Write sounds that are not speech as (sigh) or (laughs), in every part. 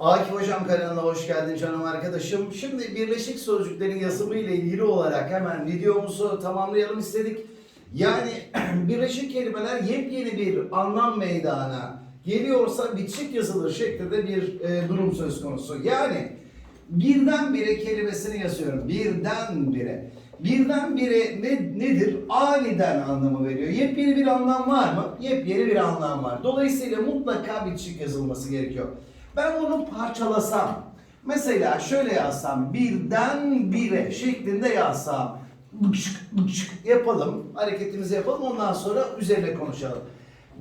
Akif Hocam kanalına hoş geldin canım arkadaşım. Şimdi birleşik sözcüklerin yazımı ile ilgili olarak hemen videomuzu tamamlayalım istedik. Yani (clears throat) birleşik kelimeler yepyeni bir anlam meydana geliyorsa bitişik yazılır şeklinde bir e, durum söz konusu. Yani birdenbire kelimesini yazıyorum. Birdenbire. Birdenbire ne, nedir? Aniden anlamı veriyor. Yepyeni bir anlam var mı? Yepyeni bir anlam var. Dolayısıyla mutlaka bitişik yazılması gerekiyor. Ben bunu parçalasam, mesela şöyle yazsam, birden bire şeklinde yazsam, bıkşık bıkşık yapalım, hareketimizi yapalım, ondan sonra üzerine konuşalım.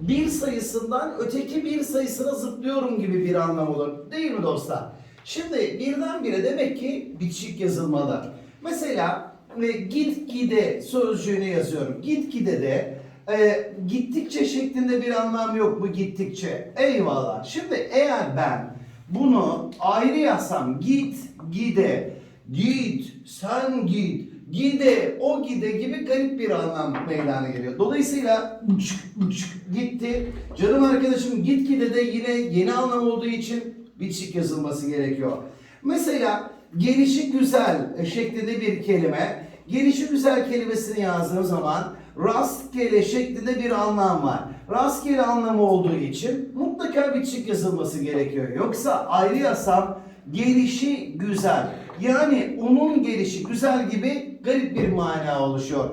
Bir sayısından öteki bir sayısına zıplıyorum gibi bir anlam olur. Değil mi dostlar? Şimdi birden bire demek ki bitişik yazılmalı. Mesela e, git gide sözcüğünü yazıyorum. Git gide de e, gittikçe şeklinde bir anlam yok mu gittikçe? Eyvallah. Şimdi eğer ben bunu ayrı yazsam git gide git sen git gide o gide gibi garip bir anlam meydana geliyor. Dolayısıyla bıçık bıçık gitti. Canım arkadaşım git gide de yine yeni anlam olduğu için bitişik yazılması gerekiyor. Mesela gelişi güzel şeklinde bir kelime. Gelişi güzel kelimesini yazdığım zaman rastgele şeklinde bir anlam var. Rastgele anlamı olduğu için mutlaka bitişik yazılması gerekiyor. Yoksa ayrı yazsam gelişi güzel. Yani onun gelişi güzel gibi garip bir mana oluşuyor.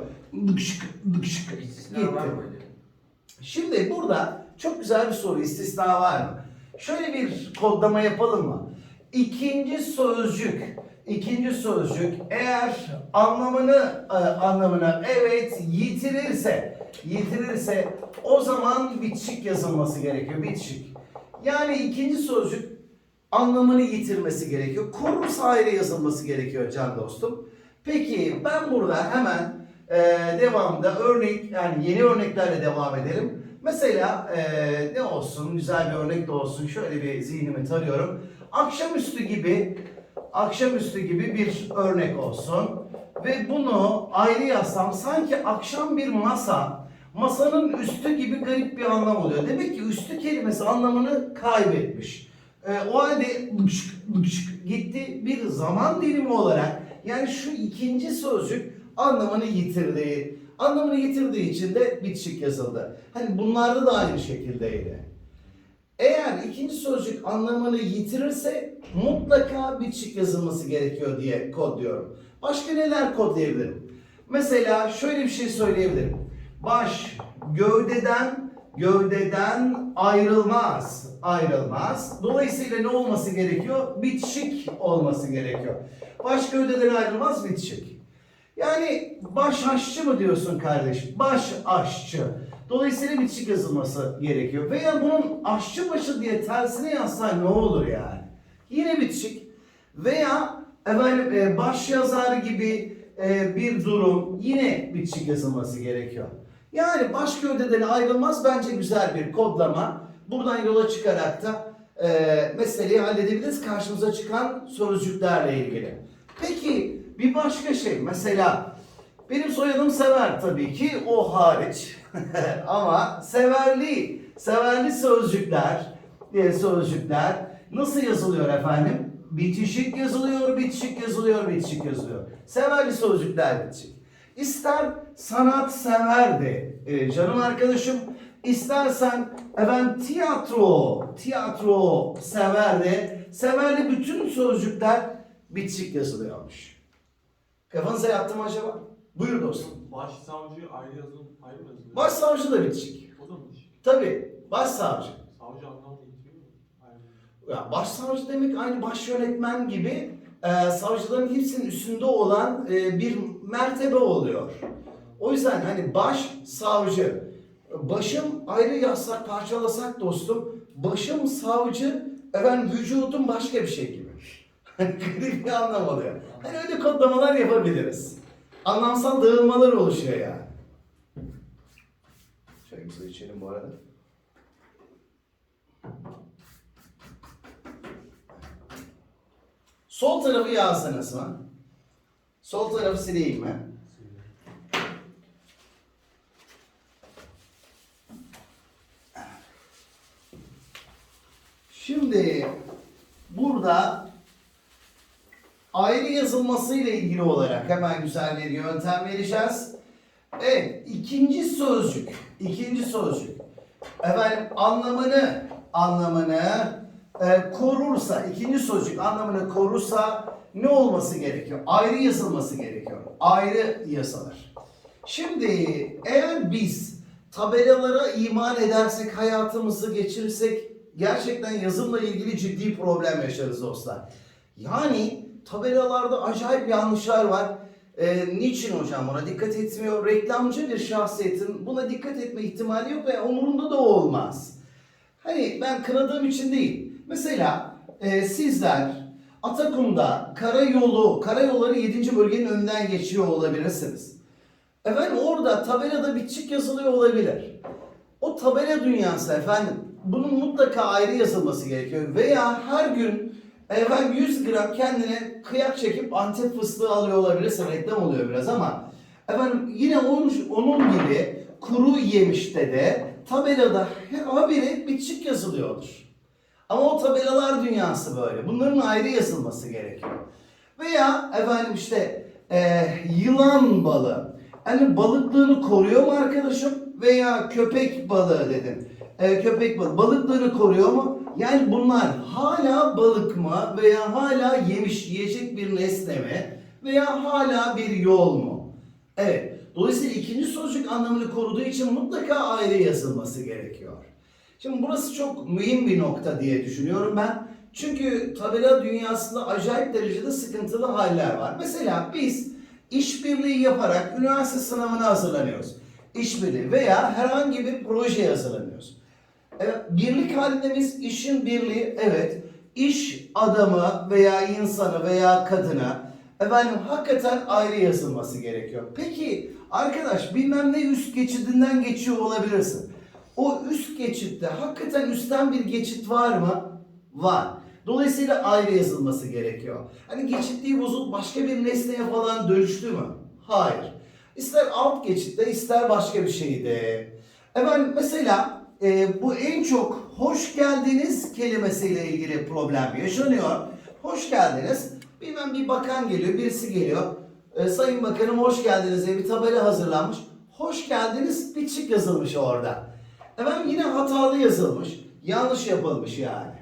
Dıkşık dıkşık İstisna gitti. var mı hocam? Şimdi burada çok güzel bir soru. istisna var mı? Şöyle bir kodlama yapalım mı? İkinci sözcük, ikinci sözcük eğer anlamını e, anlamına evet yitirirse, yitirirse o zaman bitişik yazılması gerekiyor. Bitişik. Yani ikinci sözcük anlamını yitirmesi gerekiyor. Korursa ayrı yazılması gerekiyor can dostum. Peki ben burada hemen e, devamda örnek yani yeni örneklerle devam edelim. Mesela e, ne olsun güzel bir örnek de olsun. Şöyle bir zihnimi tarıyorum. Akşamüstü gibi akşamüstü gibi bir örnek olsun. Ve bunu ayrı yazsam sanki akşam bir masa masanın üstü gibi garip bir anlam oluyor. Demek ki üstü kelimesi anlamını kaybetmiş. Ee, o halde gitti bir zaman dilimi olarak yani şu ikinci sözcük anlamını yitirdi. Anlamını yitirdiği için de bitişik yazıldı. Hani bunlarda da aynı şekildeydi. Eğer ikinci sözcük anlamını yitirirse mutlaka bitişik yazılması gerekiyor diye kodluyorum. Başka neler kodlayabilirim? Mesela şöyle bir şey söyleyebilirim. Baş gövdeden gövdeden ayrılmaz. Ayrılmaz. Dolayısıyla ne olması gerekiyor? Bitişik olması gerekiyor. Baş gövdeden ayrılmaz bitişik. Yani baş aşçı mı diyorsun kardeşim? Baş aşçı. Dolayısıyla bitişik yazılması gerekiyor. Veya bunun aşçı başı diye tersine yazsan ne olur yani? Yine bitişik. Veya efendim e, baş yazar gibi e, bir durum yine bitişik yazılması gerekiyor. Yani baş gövdeden ayrılmaz bence güzel bir kodlama. Buradan yola çıkarak da e, meseleyi halledebiliriz karşımıza çıkan sözcüklerle ilgili. Peki bir başka şey mesela benim soyadım Sever tabii ki o hariç (laughs) ama severli severli sözcükler diye sözcükler nasıl yazılıyor efendim? Bitişik yazılıyor, bitişik yazılıyor, bitişik yazılıyor. Severli sözcükler bitişik. İster sanat sever de e, canım arkadaşım, istersen efendim tiyatro, tiyatro sever de severli bütün sözcükler bitişik yazılıyormuş. Kafanıza yattı mı acaba? Buyur dostum. Başsavcı ayrı yazılım? Başsavcı da bitişik. O da mı? Tabii, başsavcı. Savcı anlamı yitiriyor mu? Ya başsavcı demek aynı baş yönetmen gibi e, savcıların hepsinin üstünde olan e, bir mertebe oluyor. O yüzden hani baş savcı, başım ayrı yazsak parçalasak dostum, başım savcı, efendim vücudum başka bir şey gibi. (laughs) Hani bir anlam oluyor. Hani öyle kodlamalar yapabiliriz. Anlamsal dağılmalar oluşuyor yani. Çayımızı içelim bu arada. Sol tarafı yazsanız mı? Sol tarafı sileyim mi? Şimdi burada ayrı yazılması ile ilgili olarak hemen güzel bir yöntem vereceğiz. Evet, ikinci sözcük, ikinci sözcük. Efendim anlamını, anlamını e, korursa, ikinci sözcük anlamını korursa ne olması gerekiyor? Ayrı yazılması gerekiyor. Ayrı yazılır. Şimdi eğer biz tabelalara iman edersek, hayatımızı geçirirsek gerçekten yazımla ilgili ciddi problem yaşarız dostlar. Yani tabelalarda acayip yanlışlar var. Ee, niçin hocam buna dikkat etmiyor? Reklamcı bir şahsiyetin buna dikkat etme ihtimali yok ve umurunda da olmaz. Hani ben kınadığım için değil. Mesela e, sizler Atakum'da karayolu, karayolları 7. bölgenin önünden geçiyor olabilirsiniz. Efendim orada tabelada bitçik yazılıyor olabilir. O tabela dünyası efendim bunun mutlaka ayrı yazılması gerekiyor. Veya her gün efendim 100 gram kendine kıyak çekip antep fıstığı alıyor olabilirsin reklam oluyor biraz ama efendim yine onun, onun gibi kuru yemişte de tabelada habire bitçik yazılıyordur. Ama o tabelalar dünyası böyle. Bunların ayrı yazılması gerekiyor. Veya efendim işte e, yılan balığı. Hani balıklığını koruyor mu arkadaşım? Veya köpek balığı dedim. E, köpek balığı. Balıklığını koruyor mu? Yani bunlar hala balık mı? Veya hala yemiş yiyecek bir nesne mi? Veya hala bir yol mu? Evet. Dolayısıyla ikinci sözcük anlamını koruduğu için mutlaka ayrı yazılması gerekiyor. Şimdi burası çok mühim bir nokta diye düşünüyorum ben. Çünkü tabela dünyasında acayip derecede sıkıntılı haller var. Mesela biz işbirliği yaparak üniversite sınavına hazırlanıyoruz. İşbirliği veya herhangi bir projeye hazırlanıyoruz. Evet, birlik halinde biz işin birliği, evet, iş adamı veya insanı veya kadını efendim hakikaten ayrı yazılması gerekiyor. Peki arkadaş bilmem ne üst geçidinden geçiyor olabilirsin. O üst geçitte hakikaten üstten bir geçit var mı? Var. Dolayısıyla ayrı yazılması gerekiyor. Hani geçitliği bozulup başka bir nesneye falan dönüştü mü? Hayır. İster alt geçitte ister başka bir şeyde. Efendim mesela e, bu en çok hoş geldiniz kelimesiyle ilgili problem yaşanıyor. Hoş geldiniz. Bilmem bir bakan geliyor, birisi geliyor. E, Sayın Bakanım hoş geldiniz diye bir tabela hazırlanmış. Hoş geldiniz bitişik yazılmış orada. Efendim yine hatalı yazılmış. Yanlış yapılmış yani.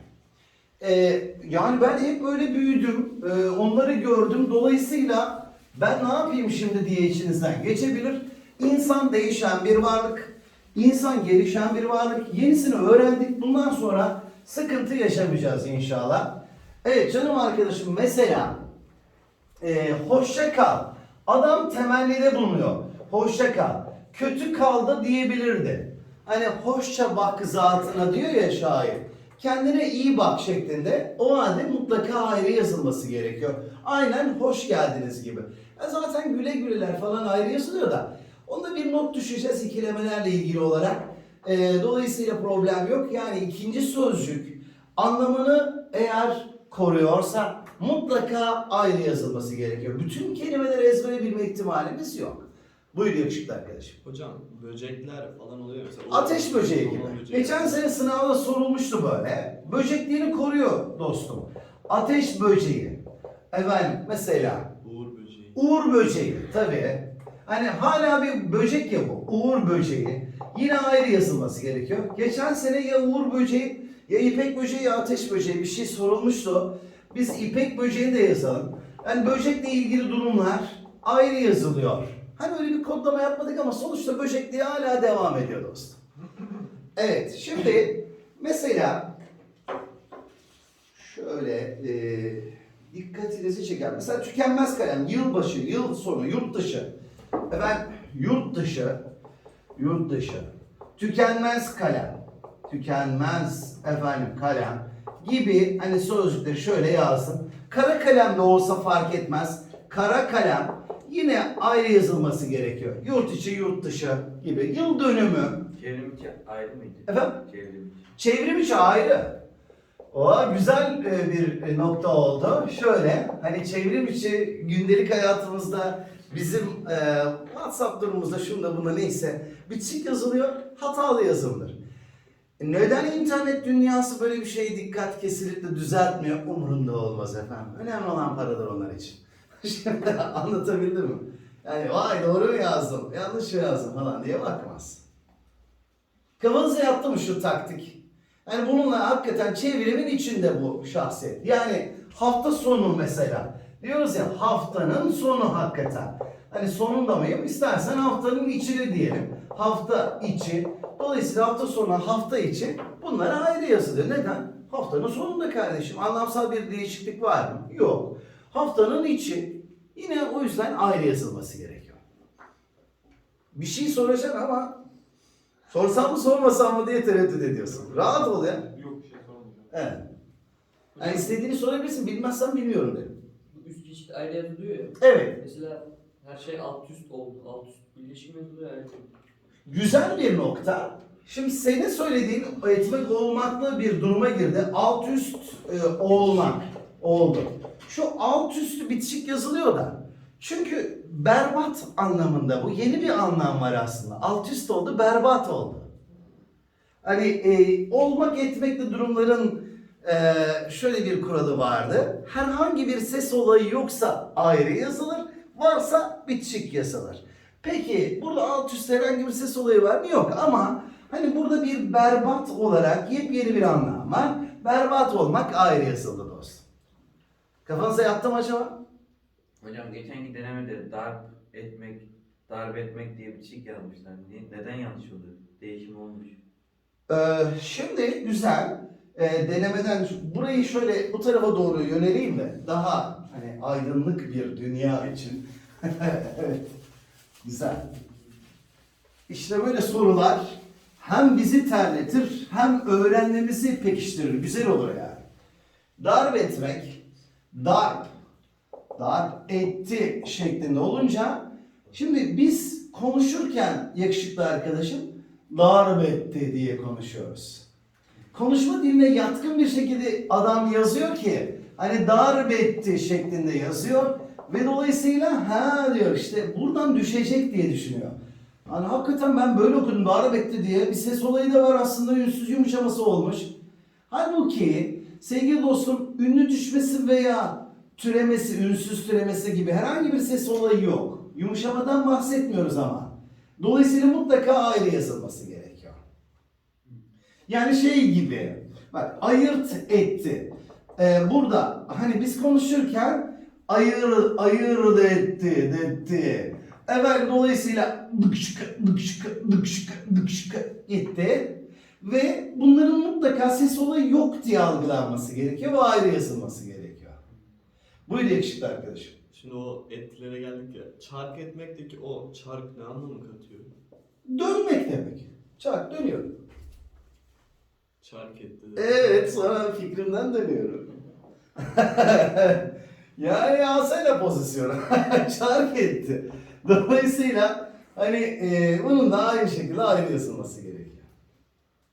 Ee, yani ben hep böyle büyüdüm. Ee, onları gördüm. Dolayısıyla ben ne yapayım şimdi diye içinizden geçebilir. İnsan değişen bir varlık. İnsan gelişen bir varlık. Yenisini öğrendik. Bundan sonra sıkıntı yaşamayacağız inşallah. Evet canım arkadaşım mesela e, hoşça kal. Adam temellide bulunuyor. Hoşça kal. Kötü kaldı diyebilirdi. Hani hoşça bak zatına diyor ya şair. Kendine iyi bak şeklinde o halde mutlaka ayrı yazılması gerekiyor. Aynen hoş geldiniz gibi. Ya zaten güle güleler falan ayrı yazılıyor da. Onda bir not düşeceğiz ikilemelerle ilgili olarak. Ee, dolayısıyla problem yok. Yani ikinci sözcük anlamını eğer koruyorsa mutlaka ayrı yazılması gerekiyor. Bütün kelimeleri ezbere bilme ihtimalimiz yok. Buyur yakışıklı arkadaşım. Hocam böcekler falan oluyor mesela. Ateş böceği gibi. Böceği. Geçen sene sınavda sorulmuştu böyle. Böcekliğini koruyor dostum. Ateş böceği. Efendim mesela Uğur böceği. Uğur böceği tabii. Hani hala bir böcek ya bu. Uğur böceği. Yine ayrı yazılması gerekiyor. Geçen sene ya Uğur böceği ya ipek böceği ya ateş böceği bir şey sorulmuştu. Biz ipek böceğini de yazalım. Yani böcekle ilgili durumlar ayrı yazılıyor. Hani öyle bir kodlama yapmadık ama sonuçta böcekliğe hala devam ediyor dostum. Evet şimdi mesela şöyle e, dikkatinizi çeker. Mesela tükenmez kalem yılbaşı, yıl sonu, yurt dışı. Efendim yurt dışı, yurt dışı. Tükenmez kalem, tükenmez efendim kalem gibi hani sözcükleri şöyle yazsın. Kara kalem de olsa fark etmez. Kara kalem yine ayrı yazılması gerekiyor. Yurt içi, yurt dışı gibi. Yıl dönümü, Çevrim içi ayrı mıydı? Efendim? Çevrim içi. Çevrim içi ayrı. O güzel e, bir e, nokta oldu. Şöyle hani çevrim içi gündelik hayatımızda bizim e, WhatsApp durumumuzda şunda bunda neyse bitişik yazılıyor, hatalı yazılır. Neden internet dünyası böyle bir şeye dikkat kesilip de düzeltmiyor? Umurunda olmaz efendim. Önemli olan paradır onlar için. (laughs) Şimdi anlatabildim mi? Yani vay doğru mu yazdım, yanlış mı yazdım falan diye bakmaz. Kafanıza yattı mı şu taktik? Yani bununla hakikaten çevirimin içinde bu şahsiyet. Yani hafta sonu mesela. Diyoruz ya haftanın sonu hakikaten. Hani sonunda mıyım? İstersen haftanın içini diyelim. Hafta içi. Dolayısıyla hafta sonu, hafta içi bunlar ayrı yazılıyor. Neden? Haftanın sonunda kardeşim. Anlamsal bir değişiklik var mı? Yok. Haftanın içi yine o yüzden ayrı yazılması gerekiyor. Bir şey soracaksın ama sorsam mı sormasam mı diye tereddüt ediyorsun. Rahat ol ya. Yok bir şey sormayacağım. Evet. Yani istediğini sorabilirsin. Bilmezsen bilmiyorum derim. Geçit ayrı yazılıyor ya. Evet. Mesela her şey alt üst oldu. Alt üst birleşim yazılıyor yani. Güzel bir nokta. Şimdi senin söylediğin etmek olmaklı bir duruma girdi. Alt üst e, olmak oldu. Şu alt üstü bitişik yazılıyor da. Çünkü berbat anlamında bu. Yeni bir anlam var aslında. Alt üst oldu, berbat oldu. Hani e, olmak etmekle durumların e, şöyle bir kuralı vardı. Herhangi bir ses olayı yoksa ayrı yazılır, varsa bitişik yazılır. Peki burada alt üstte herhangi bir ses olayı var mı? Yok ama hani burada bir berbat olarak yepyeni bir anlam var. Berbat olmak ayrı yazıldı dostum. Kafanıza yattı mı acaba? Hocam geçenki denemede darp etmek, darp etmek diye bir çizik yazmışlar. Ne- Neden yanlış oluyor? Değişim olmuş. Ee, şimdi güzel. Ee, denemeden burayı şöyle bu tarafa doğru yöneleyim de daha hani aydınlık bir dünya için. (laughs) evet. Güzel. İşte böyle sorular hem bizi terletir hem öğrenmemizi pekiştirir. Güzel olur yani. Darp etmek, darp, darp etti şeklinde olunca şimdi biz konuşurken yakışıklı arkadaşım darp etti diye konuşuyoruz. Konuşma diline yatkın bir şekilde adam yazıyor ki hani darp etti şeklinde yazıyor ve dolayısıyla ha diyor işte buradan düşecek diye düşünüyor. Hani hakikaten ben böyle okudum darp etti diye bir ses olayı da var aslında ünsüz yumuşaması olmuş. Halbuki sevgili dostum ünlü düşmesi veya türemesi, ünsüz türemesi gibi herhangi bir ses olayı yok. Yumuşamadan bahsetmiyoruz ama. Dolayısıyla mutlaka ayrı yazılması. Yani şey gibi, bak ayırt etti. Ee, burada hani biz konuşurken ayır, ayırt etti, etti. Evet dolayısıyla dıkşıkı, dıkşıkı, dıkşıkı, dıkşıkı gitti. Ve bunların mutlaka ses olayı yok diye algılanması gerekiyor ve ayrı yazılması gerekiyor. Buyur yakışıklı arkadaşım. Şimdi o etlere geldik ya. Çark etmekteki o çark ne anlamı katıyor? Dönmek demek. Çark dönüyor. Çark etti. Evet sonra fikrimden dönüyorum. (laughs) yani alsayla pozisyonu. (laughs) Çark etti. Dolayısıyla hani e, bunun da aynı şekilde ayrı yazılması gerekiyor.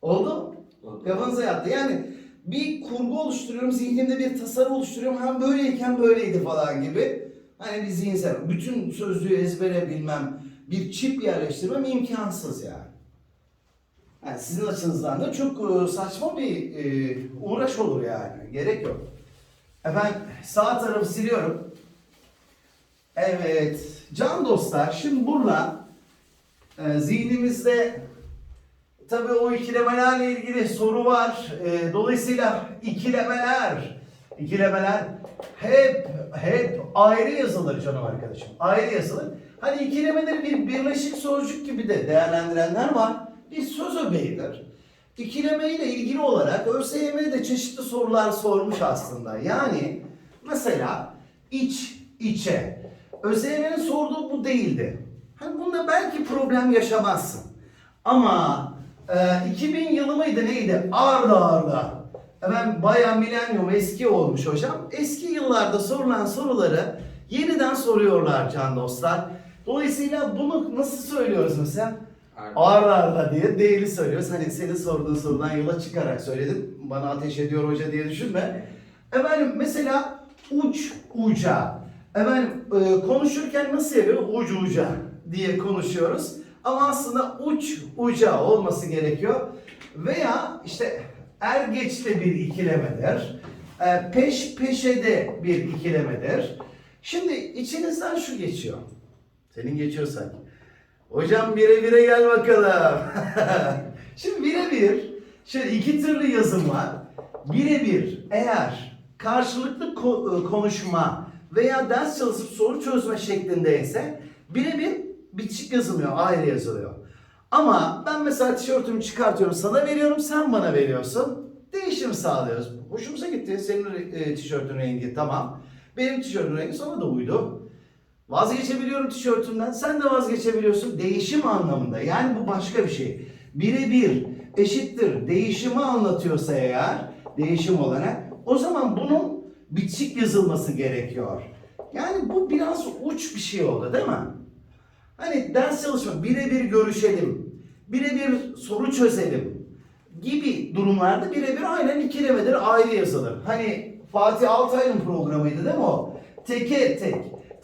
Oldu? Oldu. Kafanıza yattı. Yani bir kurgu oluşturuyorum, zihnimde bir tasarım oluşturuyorum. Hem böyleyken böyleydi falan gibi. Hani bir zihinsel. Bütün sözlüğü ezbere bilmem, bir çip yerleştirmem imkansız yani. Yani sizin açınızdan da çok e, saçma bir e, uğraş olur yani. Gerek yok. Efendim sağ tarafı siliyorum. Evet. Can dostlar şimdi burada e, zihnimizde tabii o ikilemelerle ilgili soru var. Dolayısıyla ikilemeler ikilemeler hep hep ayrı yazılır canım arkadaşım. Ayrı yazılır. Hani ikilemeleri bir birleşik sözcük gibi de değerlendirenler var. Bir söz öbeğidir. İkileme ile ilgili olarak ÖSYM de çeşitli sorular sormuş aslında. Yani mesela iç, içe. ÖSYM'nin sorduğu bu değildi. Hani bunda belki problem yaşamazsın. Ama e, 2000 yılı mıydı neydi? Arda arda. Hemen bayağı milenyum eski olmuş hocam. Eski yıllarda sorulan soruları yeniden soruyorlar can dostlar. Dolayısıyla bunu nasıl söylüyoruz mesela? Arda arda diye değeri söylüyoruz. Hani senin sorduğun sorudan yola çıkarak söyledim. Bana ateş ediyor hoca diye düşünme. Efendim mesela uç uca. Efendim e, konuşurken nasıl yapıyor? Uç uca diye konuşuyoruz. Ama aslında uç uca olması gerekiyor. Veya işte er geçte bir ikilemedir. E, peş peşede bir ikilemedir. Şimdi içinizden şu geçiyor. Senin geçiyor sanki. Hocam bire bire gel bakalım. (laughs) Şimdi birebir şöyle iki türlü yazım var. Birebir eğer karşılıklı ko- e, konuşma veya ders çalışıp soru çözme şeklindeyse birebir bitişik yazılmıyor, ayrı yazılıyor. Ama ben mesela tişörtümü çıkartıyorum, sana veriyorum, sen bana veriyorsun. Değişim sağlıyoruz. Hoşumuza gitti. Senin e, tişörtün rengi tamam. Benim tişörtün rengi sana da uydu. Vazgeçebiliyorum tişörtümden. Sen de vazgeçebiliyorsun. Değişim anlamında. Yani bu başka bir şey. Birebir eşittir. Değişimi anlatıyorsa eğer değişim olarak o zaman bunun bitişik yazılması gerekiyor. Yani bu biraz uç bir şey oldu değil mi? Hani ders çalışma, birebir görüşelim, birebir soru çözelim gibi durumlarda birebir aynen ikilemedir ayrı yazılır. Hani Fatih Altaylı'nın programıydı değil mi o? Teke tek,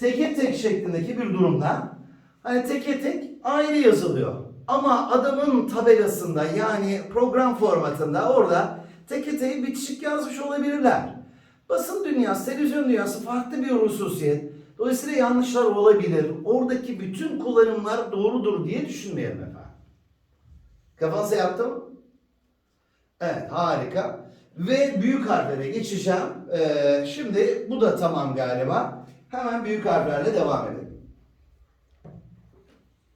teke tek şeklindeki bir durumda hani teke tek ayrı yazılıyor. Ama adamın tabelasında yani program formatında orada teke tek bitişik yazmış olabilirler. Basın dünyası, televizyon dünyası farklı bir hususiyet. Dolayısıyla yanlışlar olabilir. Oradaki bütün kullanımlar doğrudur diye düşünmeyelim efendim. Kafanıza yaptım. Evet harika. Ve büyük harflere geçeceğim. Ee, şimdi bu da tamam galiba. Hemen büyük harflerle devam edelim.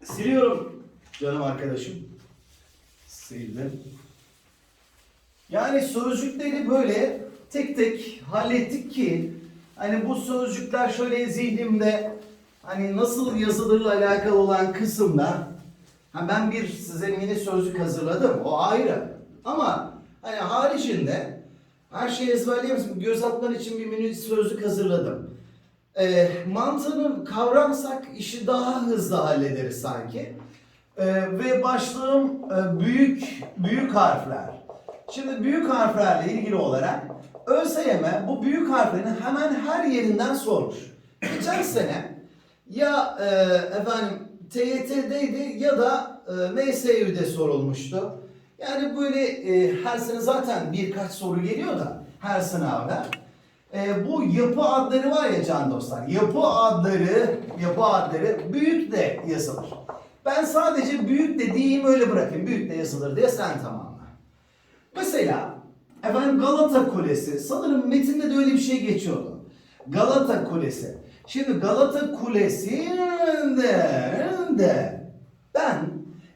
Siliyorum canım arkadaşım. Sildim. Yani sözcükleri böyle tek tek hallettik ki hani bu sözcükler şöyle zihnimde hani nasıl yazılırla alakalı olan kısımda ha ben bir size mini sözlük hazırladım o ayrı ama hani haricinde her şeyi ezberleyemezsin göz atman için bir mini sözlük hazırladım. E, mantığını kavramsak işi daha hızlı hallederiz sanki. E, ve başlığım e, büyük büyük harfler. Şimdi büyük harflerle ilgili olarak ÖSYM bu büyük harflerin hemen her yerinden sormuş. Geçen sene ya e, efendim TYT'deydi ya da e, MSÜ'de sorulmuştu. Yani böyle e, her sene zaten birkaç soru geliyor da her sınavda. E, bu yapı adları var ya can dostlar. Yapı adları, yapı adları büyük de yazılır. Ben sadece büyük de diyeyim öyle bırakayım. Büyük de yazılır diye sen tamamla. Mesela efendim Galata Kulesi. Sanırım metinde de öyle bir şey geçiyordu. Galata Kulesi. Şimdi Galata Kulesi'nde de ben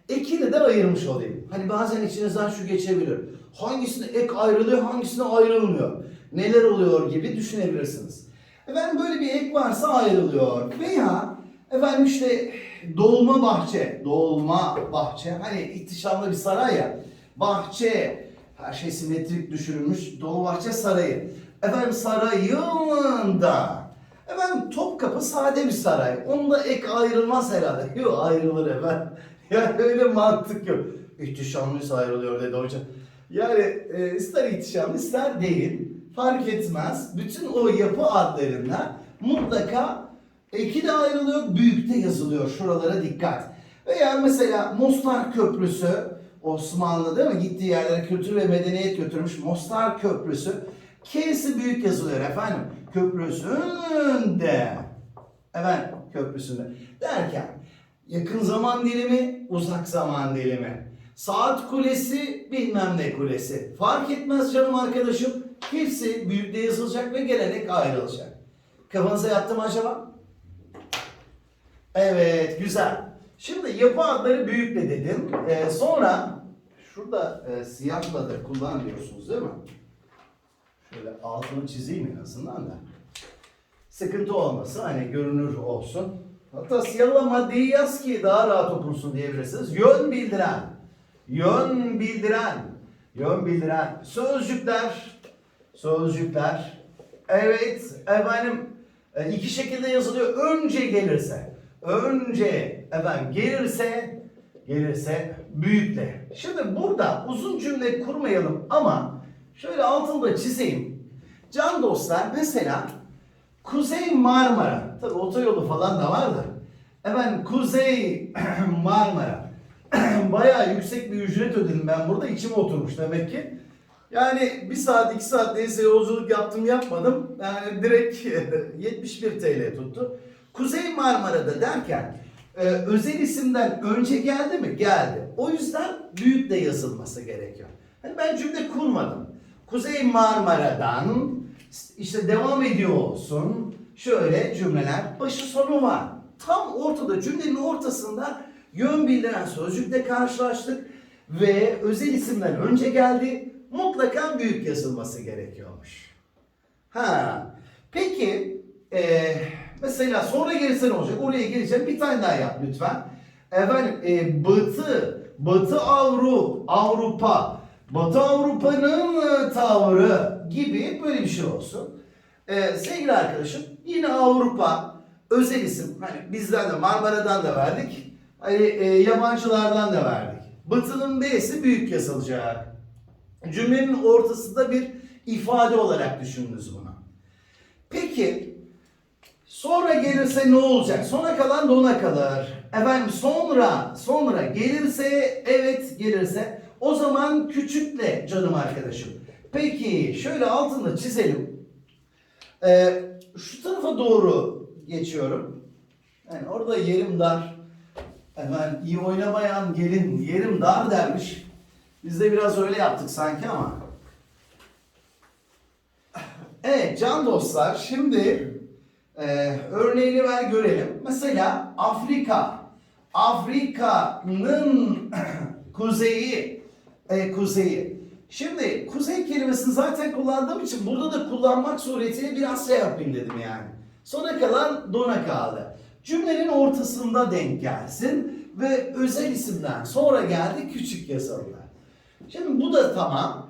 ekini de ayırmış olayım. Hani bazen içinizden şu geçebilir. Hangisine ek ayrılıyor, hangisine ayrılmıyor. Neler oluyor gibi düşünebilirsiniz. Efendim böyle bir ek varsa ayrılıyor. Veya efendim işte dolma bahçe, dolma bahçe. Hani ihtişamlı bir saray ya. Bahçe, her şey simetrik düşürülmüş. Dolma bahçe sarayı. Efendim sarayında. Efendim Topkapı sade bir saray. Onda ek ayrılmaz herhalde. (laughs) Yok ayrılır efendim. (laughs) Yani öyle mantık yok. İhtişamlıysa ayrılıyor dedi hocam. Yani e, ister ihtişamlı ister değil. Fark etmez. Bütün o yapı adlarında mutlaka eki de ayrılıyor, büyük de yazılıyor. Şuralara dikkat. Veya mesela Mostar Köprüsü, Osmanlı değil mi? Gittiği yerlere kültür ve medeniyet götürmüş Mostar Köprüsü. K'si büyük yazılıyor efendim. Köprüsünde. Efendim köprüsünde. Derken yakın zaman dilimi, uzak zaman dilimi. Saat kulesi, bilmem ne kulesi. Fark etmez canım arkadaşım. Hepsi büyükte yazılacak ve gelenek ayrılacak. Kafanıza yattı mı acaba? Evet, güzel. Şimdi yapı adları büyük de dedim. Ee, sonra şurada e, siyahla da kullan diyorsunuz değil mi? Şöyle altını çizeyim en azından da. Sıkıntı olmasın, hani görünür olsun. Hatta siyahla maddeyi yaz ki daha rahat okunsun diyebilirsiniz. Yön bildiren, yön bildiren, yön bildiren sözcükler, sözcükler. Evet, efendim e, iki şekilde yazılıyor. Önce gelirse, önce efendim gelirse, gelirse büyükle. Şimdi burada uzun cümle kurmayalım ama şöyle altını da çizeyim. Can dostlar mesela Kuzey Marmara. Tabi otoyolu falan da var da. Efendim Kuzey (clears throat) Marmara. (clears throat) bayağı yüksek bir ücret ödedim ben burada içime oturmuş demek ki. Yani bir saat iki saat neyse yolculuk yaptım yapmadım. Yani direkt (laughs) 71 TL tuttu. Kuzey Marmara'da derken e, özel isimden önce geldi mi? Geldi. O yüzden büyük de yazılması gerekiyor. Hani ben cümle kurmadım. Kuzey Marmara'dan işte devam ediyor olsun. Şöyle cümleler başı sonu var. Tam ortada cümlenin ortasında yön bildiren sözcükle karşılaştık ve özel isimden önce geldi. Mutlaka büyük yazılması gerekiyormuş. Ha. Peki e, mesela sonra gelirse ne olacak? Oraya geleceğim. Bir tane daha yap lütfen. Efendim e, Batı, Batı Avru, Avrupa, Batı Avrupa'nın e, tavrı gibi böyle bir şey olsun. E, sevgili arkadaşım yine Avrupa özel isim. Hani bizden de Marmara'dan da verdik. Hani e, yabancılardan da verdik. Batı'nın B'si büyük yazılacak. Cümlenin ortasında bir ifade olarak düşündünüz bunu. Peki sonra gelirse ne olacak? Sona kalan dona kalır. Efendim sonra sonra gelirse evet gelirse o zaman küçükle canım arkadaşım. Peki şöyle altını çizelim. Ee, şu tarafa doğru geçiyorum. Yani orada yerim dar. Hemen iyi oynamayan gelin yerim dar dermiş. Biz de biraz öyle yaptık sanki ama. Evet can dostlar şimdi e, örneğini ver görelim. Mesela Afrika. Afrika'nın (clears throat) kuzeyi. E, kuzeyi. Şimdi kuzey kelimesini zaten kullandığım için burada da kullanmak suretiyle biraz şey yapayım dedim yani. Sona kalan dona kaldı. Cümlenin ortasında denk gelsin ve özel isimden sonra geldi küçük yazılılar. Şimdi bu da tamam.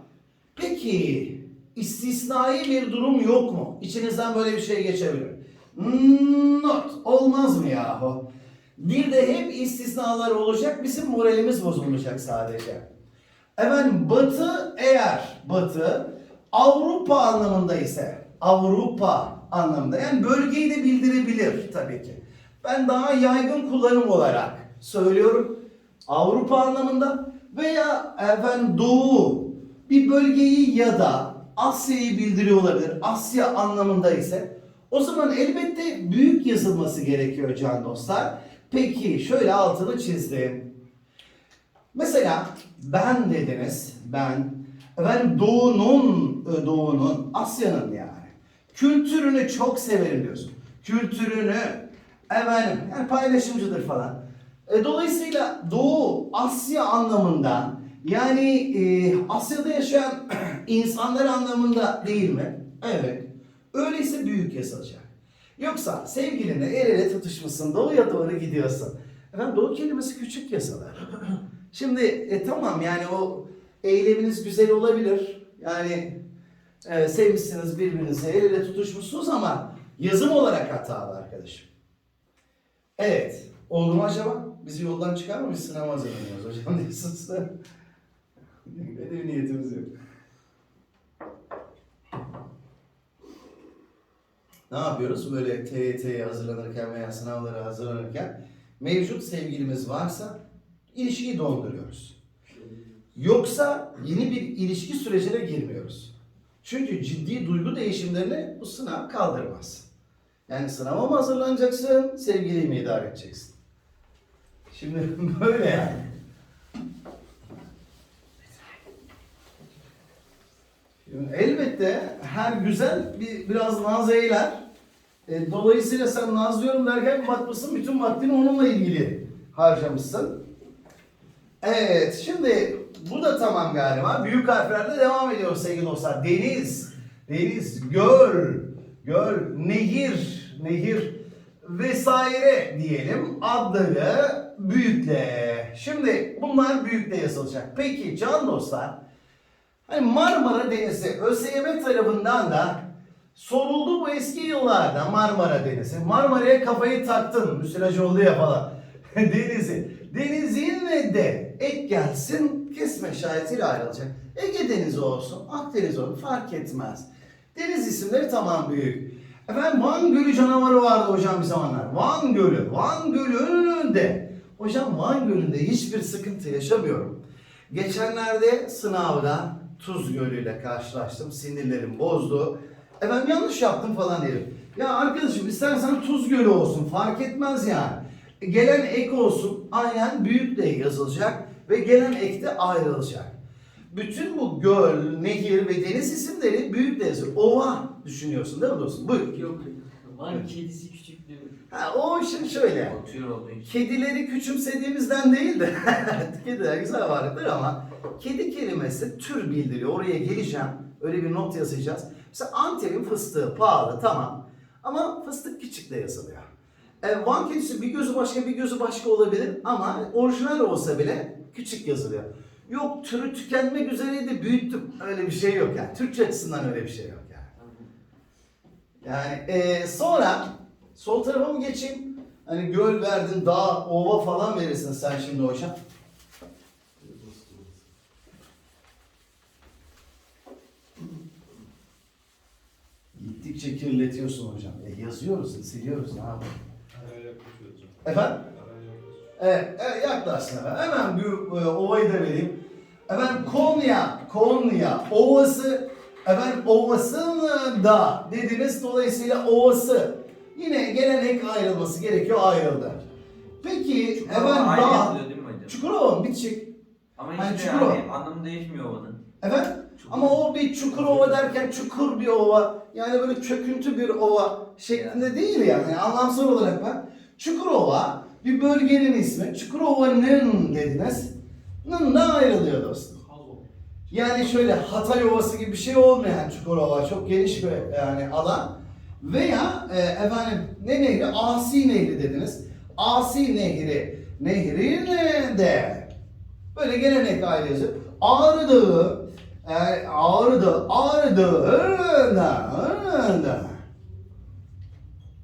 Peki istisnai bir durum yok mu? İçinizden böyle bir şey geçebilir. Hmm, Not. Olmaz mı yahu? Bir de hep istisnalar olacak. Bizim moralimiz bozulmayacak sadece. Efendim batı eğer batı Avrupa anlamında ise Avrupa anlamında yani bölgeyi de bildirebilir tabii ki. Ben daha yaygın kullanım olarak söylüyorum. Avrupa anlamında veya efendim Doğu bir bölgeyi ya da Asya'yı bildiriyor olabilir. Asya anlamında ise o zaman elbette büyük yazılması gerekiyor can dostlar. Peki şöyle altını çizdim. Mesela ben dediniz, ben. Efendim doğunun, e, doğunun, Asya'nın yani. Kültürünü çok severim diyorsun. Kültürünü, efendim, yani paylaşımcıdır falan. E, dolayısıyla Doğu, Asya anlamında, yani e, Asya'da yaşayan (clears throat) insanlar anlamında değil mi? Evet. Öyleyse büyük yazılacak. Yoksa sevgilinle el ele tutuşmuşsun, doğuya doğru gidiyorsun. Efendim doğu kelimesi küçük yazılır. (clears throat) Şimdi e, tamam yani o eyleminiz güzel olabilir. Yani e, sevmişsiniz birbirinizi, el ele tutuşmuşsunuz ama yazım olarak hatalı arkadaşım. Evet. Oldu mu acaba? Bizi yoldan çıkarmamış sınava hazırlanıyoruz hocam diyorsunuz. Öyle bir niyetimiz yok. Ne yapıyoruz? Böyle TYT'ye hazırlanırken veya sınavlara hazırlanırken mevcut sevgilimiz varsa ilişkiyi donduruyoruz. Yoksa yeni bir ilişki sürecine girmiyoruz. Çünkü ciddi duygu değişimlerini bu sınav kaldırmaz. Yani sınava mı hazırlanacaksın, sevgiliyi mi idare edeceksin? Şimdi (laughs) böyle yani. Elbette her güzel bir biraz naz eyler. E, dolayısıyla sen nazlıyorum derken bakmışsın bütün vaktini onunla ilgili harcamışsın. Evet, şimdi bu da tamam galiba. Büyük harflerle devam ediyoruz sevgili dostlar. Deniz, deniz, göl, göl, nehir, nehir vesaire diyelim adları büyükle. Şimdi bunlar büyükle yazılacak. Peki can dostlar, hani Marmara Denizi ÖSYM tarafından da soruldu bu eski yıllarda Marmara Denizi. Marmara'ya kafayı taktın, müsilaj oldu ya falan. (laughs) Denizi. Denizin de ek gelsin kesme işaretiyle ayrılacak. Ege Denizi olsun, Akdeniz olsun fark etmez. Deniz isimleri tamam büyük. Efendim Van Gölü canavarı vardı hocam bir zamanlar. Van Gölü. Van Gölü'nün de Hocam Van Gölü'nde hiçbir sıkıntı yaşamıyorum. Geçenlerde sınavda Tuz Gölü ile karşılaştım. Sinirlerim bozdu. Efendim yanlış yaptım falan dedim. Ya arkadaşım istersen Tuz Gölü olsun fark etmez yani. Gelen ek olsun aynen büyük de yazılacak ve gelen ek de ayrılacak. Bütün bu göl, nehir ve deniz isimleri büyük de yazılır. Ova düşünüyorsun değil mi dostum? Buyur. Yok. Var kedisi küçük? Ha, o şimdi şöyle. Otuyor olduğu için. Kedileri küçümsediğimizden değil de (laughs) kediler güzel varlıklar ama kedi kelimesi tür bildiriyor. Oraya geleceğim. Öyle bir not yazacağız. Mesela Antep'in fıstığı pahalı tamam. Ama fıstık küçük de yazılıyor. E, Van kedisi bir gözü başka bir gözü başka olabilir ama orijinal olsa bile küçük yazılıyor. Yok türü tükenmek üzereydi büyüttüm. Öyle bir şey yok yani. Türkçe açısından öyle bir şey yok yani. Yani e, sonra sol tarafa mı geçeyim? Hani göl verdin, dağ, ova falan verirsin sen şimdi hocam. Gittikçe kirletiyorsun hocam. E yazıyoruz, siliyoruz ne yapalım? Efendim? Evet, evet yaklaşsın hemen. Hemen bir e, ovayı da vereyim. Efendim Konya, Konya ovası, efendim ovasının da dediğimiz dolayısıyla ovası. Yine gelen ek ayrılması gerekiyor ayrıldı. Peki Çukurova efendim ayrı yazılıyor değil mi hocam? Çukurova mı bitişik? Ama işte Çukurova. yani anlamı değişmiyor ovanın. Efendim? Ama o bir Çukurova derken çukur bir ova, yani böyle çöküntü bir ova şeklinde değil yani. yani anlamsal olarak bak. Çukurova bir bölgenin ismi. Çukurova'nın dediniz. Nın da ayrılıyor dostum. Yani şöyle Hatay Ovası gibi bir şey olmayan Çukurova çok geniş bir yani alan. Veya e, efendim ne nehri? Asi Nehri dediniz. Asi Nehri. Nehrin de böyle gelenek ailesi. Ağrı Dağı, e, Ağrı Dağı.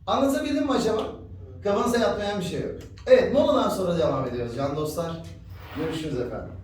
Anlatabildim mi acaba? Kafanıza yatmayan bir şey yok. Evet, moladan sonra devam ediyoruz can dostlar. Görüşürüz efendim.